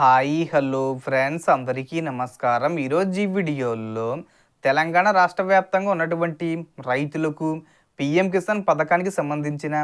Hi hello friends అందరికీ నమస్కారం. ఈరోజు ఈ వీడియోలో తెలంగాణ రాష్ట్ర వ్యాప్తంగా ఉన్నటువంటి రైతులకు పిఎం కిసాన్ పథకానికి సంబంధించిన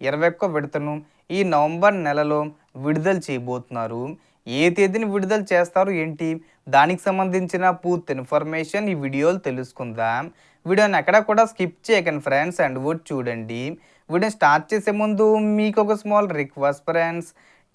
ఇరవై ఒక్క విడతను ఈ నవంబర్ నెలలో విడుదల చేయబోతున్నారు. ఏ తేదీని విడుదల చేస్తారు ఏంటి? దానికి సంబంధించిన పూర్తి ఇన్ఫర్మేషన్ ఈ వీడియోలు తెలుసుకుందాం. వీడియోని ఎక్కడ కూడా స్కిప్ చేయకండి ఫ్రెండ్స్ అండ్ వుడ్ చూడండి. వీడియో స్టార్ట్ చేసే ముందు మీకు ఒక small request friends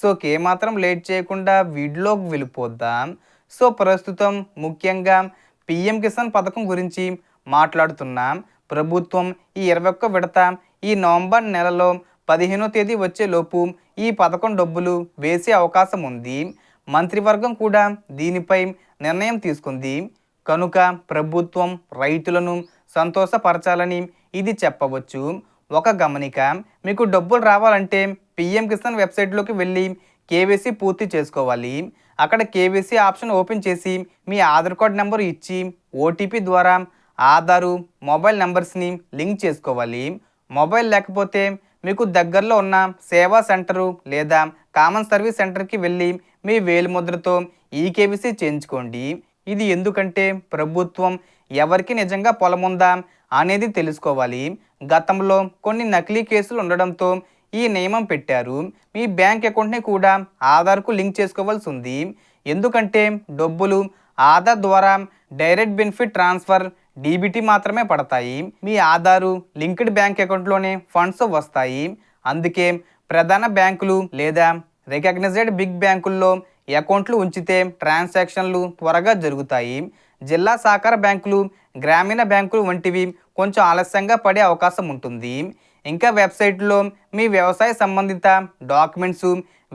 సో ఏమాత్రం లేట్ చేయకుండా వీడియోలోకి వెళ్ళిపోద్దాం? సో ప్రస్తుతం ముఖ్యంగా పిఎం కిసాన్ పథకం గురించి మాట్లాడుతున్నాం. ప్రభుత్వం ఈ ఇరవై ఒక్క విడత ఈ నవంబర్ నెలలో పదిహేనో తేదీ వచ్చేలోపు ఈ పథకం డబ్బులు వేసే అవకాశం ఉంది. మంత్రివర్గం కూడా దీనిపై నిర్ణయం తీసుకుంది. కనుక ప్రభుత్వం రైతులను సంతోషపరచాలని ఇది చెప్పవచ్చు. ఒక గమనిక మీకు డబ్బులు రావాలంటే పిఎం కిసాన్ వెబ్సైట్లోకి వెళ్ళి కేవైసీ పూర్తి చేసుకోవాలి. అక్కడ కేవైసీ ఆప్షన్ ఓపెన్ చేసి మీ ఆధార్ కార్డ్ నెంబర్ ఇచ్చి ఓటీపీ ద్వారా ఆధారు మొబైల్ నెంబర్స్ని లింక్ చేసుకోవాలి. మొబైల్ లేకపోతే మీకు దగ్గరలో ఉన్న సేవా సెంటరు లేదా కామన్ సర్వీస్ సెంటర్కి వెళ్ళి మీ వేలిముద్రతో ఈ కేవీసీ చేయించుకోండి. ఇది ఎందుకంటే ప్రభుత్వం ఎవరికి నిజంగా పొలం ఉందా అనేది తెలుసుకోవాలి. గతంలో కొన్ని నకిలీ కేసులు ఉండడంతో ఈ నియమం పెట్టారు. మీ బ్యాంక్ అకౌంట్ని కూడా ఆధార్కు లింక్ చేసుకోవాల్సి ఉంది. ఎందుకంటే డబ్బులు ఆధార్ ద్వారా డైరెక్ట్ బెనిఫిట్ ట్రాన్స్ఫర్ డీబీటీ మాత్రమే పడతాయి. మీ ఆధారు లింక్డ్ బ్యాంక్ అకౌంట్లోనే ఫండ్స్ వస్తాయి. అందుకే ప్రధాన బ్యాంకులు లేదా రికగ్నైజ్డ్ బిగ్ బ్యాంకుల్లో అకౌంట్లు ఉంచితే ట్రాన్సాక్షన్లు త్వరగా జరుగుతాయి. జిల్లా సహకార బ్యాంకులు గ్రామీణ బ్యాంకులు వంటివి కొంచెం ఆలస్యంగా పడే అవకాశం ఉంటుంది. ఇంకా వెబ్సైట్లో మీ వ్యవసాయ సంబంధిత డాక్యుమెంట్స్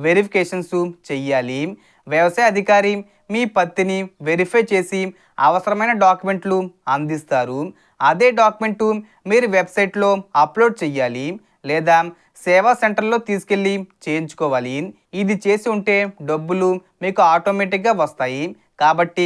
వెరిఫికేషన్స్ చెయ్యాలి. వ్యవసాయ అధికారి మీ పత్తిని వెరిఫై చేసి అవసరమైన డాక్యుమెంట్లు అందిస్తారు. అదే డాక్యుమెంటు మీరు వెబ్సైట్లో అప్లోడ్ చేయాలి లేదా సేవా సెంటర్లో తీసుకెళ్ళి చేయించుకోవాలి. ఇది చేసి ఉంటే డబ్బులు మీకు ఆటోమేటిక్గా వస్తాయి. కాబట్టి